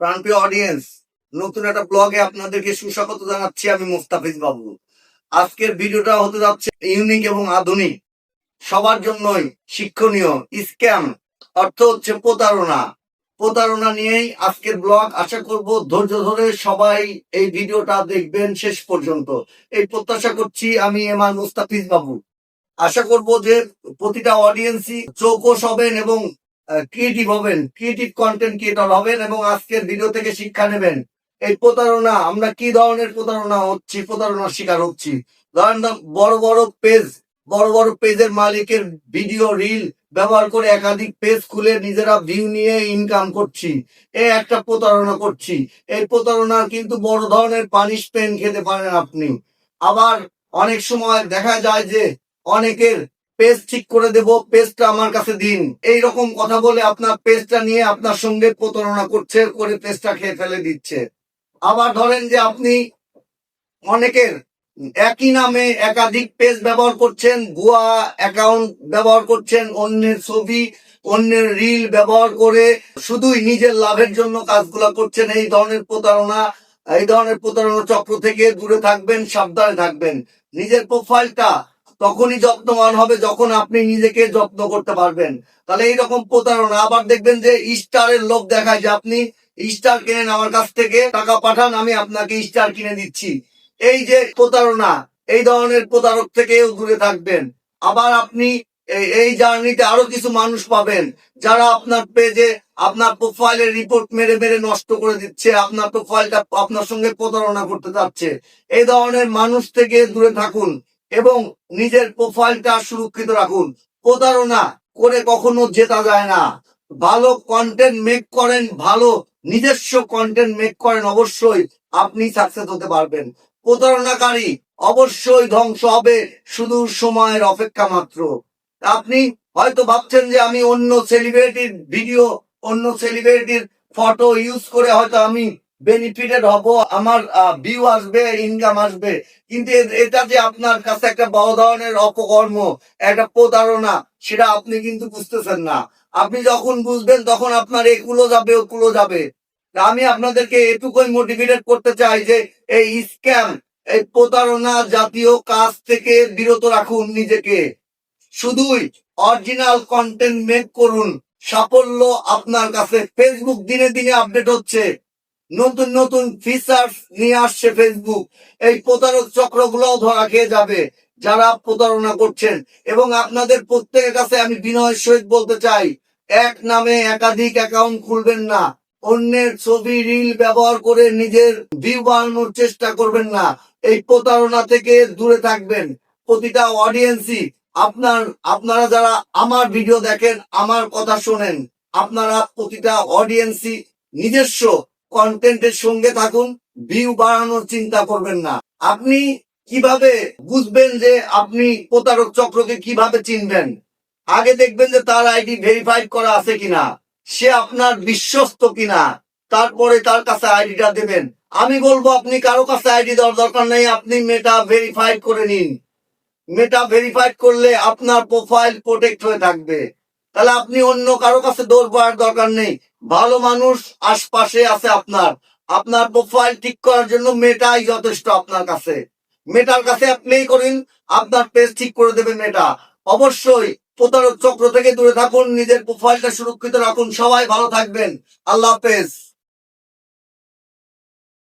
প্রাণপ্রিয় অডিয়েন্স নতুন একটা ব্লগে আপনাদেরকে সুস্বাগত জানাচ্ছি আমি মুস্তাফিজ বাবু। আজকের ভিডিওটা হতে যাচ্ছে ইউনিক এবং আধুনিক। সবার জন্যই শিক্ষণীয় স্ক্যাম অর্থ হচ্ছে প্রতারণা। প্রতারণা নিয়েই আজকের ব্লগ আশা করব ধৈর্য ধরে সবাই এই ভিডিওটা দেখবেন শেষ পর্যন্ত। এই প্রত্যাশা করছি আমি এম মুস্তাফিজ বাবু। আশা করব যে প্রতিটা অডিয়েন্সই চৌকস হবেন এবং ক্রিয়েটিভ হবেন। ক্রিয়েটিভ কন্টেন্ট ক্রিয়েটর হবেন এবং আজকের ভিডিও থেকে শিক্ষা নেবেন। এই প্রতারণা, আমরা কি ধরনের প্রতারণা হচ্ছি, প্রতারণার শিকার হচ্ছি? ধরেন বড় বড় পেজ বড় বড় পেজের মালিকের ভিডিও রিল ব্যবহার করে একাধিক পেজ খুলে নিজেরা ভিউ নিয়ে ইনকাম করছি। এ একটা প্রতারণা করছি। এই প্রতারণা কিন্তু বড় ধরনের পানিশমেন্ট খেতে পারেন আপনি। আবার অনেক সময় দেখা যায় যে অনেকের পেজ ঠিক করে দেব পেজটা আমার কাছে দিন। এই রকম কথা বলে আপনার পেজটা নিয়ে আপনার সঙ্গে প্রতারণা করছে, করে পেজটা খেয়ে ফেলে দিচ্ছে। আবার ধরেন যে আপনি অনেকের একই নামে একাধিক পেজ ব্যবহার করছেন, ভুয়া অ্যাকাউন্ট ব্যবহার করছেন, অন্যের ছবি, অন্যের রিল ব্যবহার করে শুধুই নিজের লাভের জন্য কাজগুলো করছেন, এই ধরনের প্রতারণা, এই ধরনের প্রতারণা চক্র থেকে দূরে থাকবেন, সাবধানে থাকবেন। নিজের প্রোফাইলটা তখনই যত্নবান হবে যখন আপনি নিজেকে যত্ন করতে পারবেন। তাহলে এইরকম প্রতারণা। আবার দেখবেন যে স্টারের লোক দেখায় যে আপনি স্টার কিনেন আমার কাছ থেকে, টাকা পাঠান, আমি আপনাকে স্টার কিনে দিচ্ছি। এই যে প্রতারণা, এই ধরনের প্রতারক থেকেও দূরে থাকবেন। আবার আপনি এই- জার্নিতে আরও কিছু মানুষ পাবেন, যারা আপনার পেজে আপনার প্রোফাইলের রিপোর্ট মেরে মেরে নষ্ট করে দিচ্ছে, আপনার প্রোফাইলটা আপনার সঙ্গে প্রতারণা করতে যাচ্ছে এই ধরনের মানুষ থেকে দূরে থাকুন। এবং নিজের প্রোফাইলটা সুরক্ষিত রাখুন। প্রতারণা করে কখনো জেতা যায় না। ভালো কন্টেন্ট মেক করেন, ভালো নিজস্ব কন্টেন্ট মেক করেন, অবশ্যই আপনি সাকসেস হতে পারবেন। প্রতারণাকারী অবশ্যই ধ্বংস হবে শুধু সময়ের অপেক্ষা মাত্র। আপনি হয়তো ভাবছেন যে আমি অন্য সেলিব্রিটির ভিডিও অন্য সেলিব্রিটির ফটো ইউজ করে হয়তো আমি বেনিফিটেড হব, আমার ভিউ আসবে ইনকাম আসবে। কিন্তু এটা যে আপনার কাছে একটা বড় ধরনের অপকর্ম, একটা প্রতারণা, সেটা আপনি কিন্তু বুঝতেছেন না। আপনি যখন বুঝবেন, তখন আপনার এগুলো যাবে, ওগুলো যাবে। আমি আপনাদেরকে এটুকুই মোটিভেটেড করতে চাই যে, এই স্ক্যাম এই প্রতারণা জাতীয় কাজ থেকে বিরত রাখুন নিজেকে। শুধুই অরিজিনাল কন্টেন্ট মেক করুন। সাফল্য আপনার কাছে ফেসবুক দিনে দিনে আপডেট হচ্ছে। নতুন নতুন ফিচার্স নিয়ে আসছে ফেসবুক এই প্রতারক চক্রগুলোও ধরা খেয়ে যাবে, যারা প্রতারণা করছেন। এবং আপনাদের প্রত্যেকের কাছে আমি বিনয়ের সহিত বলতে চাই, এক নামে একাধিক অ্যাকাউন্ট খুলবেন না। অন্যের ছবি রিল ব্যবহার করে নিজের ভিউ বাড়ানোর চেষ্টা করবেন না। এই প্রতারণা থেকে দূরে থাকবেন। প্রতিটা অডিয়েন্সই আপনার, আপনারা যারা আমার ভিডিও দেখেন, আমার কথা শোনেন, আপনারা প্রতিটা অডিয়েন্সই নিজস্ব কন্টেন্টের সঙ্গে থাকুন ভিউ বাড়ানোর চিন্তা করবেন না। আপনি কীভাবে বুঝবেন যে আপনি প্রতারক চক্রকে কীভাবে চিনবেন? আগে দেখবেন যে তার আইডি ভেরিফাইড করা আছে কিনা, সে আপনার বিশ্বস্ত কিনা, তারপরে তার কাছে আইডিটা দেবেন। আমি বলব, আপনি কারও কাছে আইডি দেওয়ার দরকার নেই, আপনি মেটা ভেরিফাইড করে নিন। মেটা ভেরিফাইড করলে আপনার প্রোফাইল প্রোটেক্ট হয়ে থাকবে। তাহলে আপনি অন্য কারও কাছে দৌড় পাওয়ার দরকার নেই। ভালো মানুষ আশপাশে আছে আপনার। আপনার প্রোফাইল ঠিক করার জন্য মেটাই যথেষ্ট আপনার কাছে। মেটার কাছে আপনি করেন, আপনার পেজ ঠিক করে দেবে মেটা অবশ্যই প্রতারক চক্র থেকে দূরে থাকুন, নিজের প্রোফাইলটা সুরক্ষিত রাখুন। সবাই ভালো থাকবেন। আল্লাহ হাফেজ।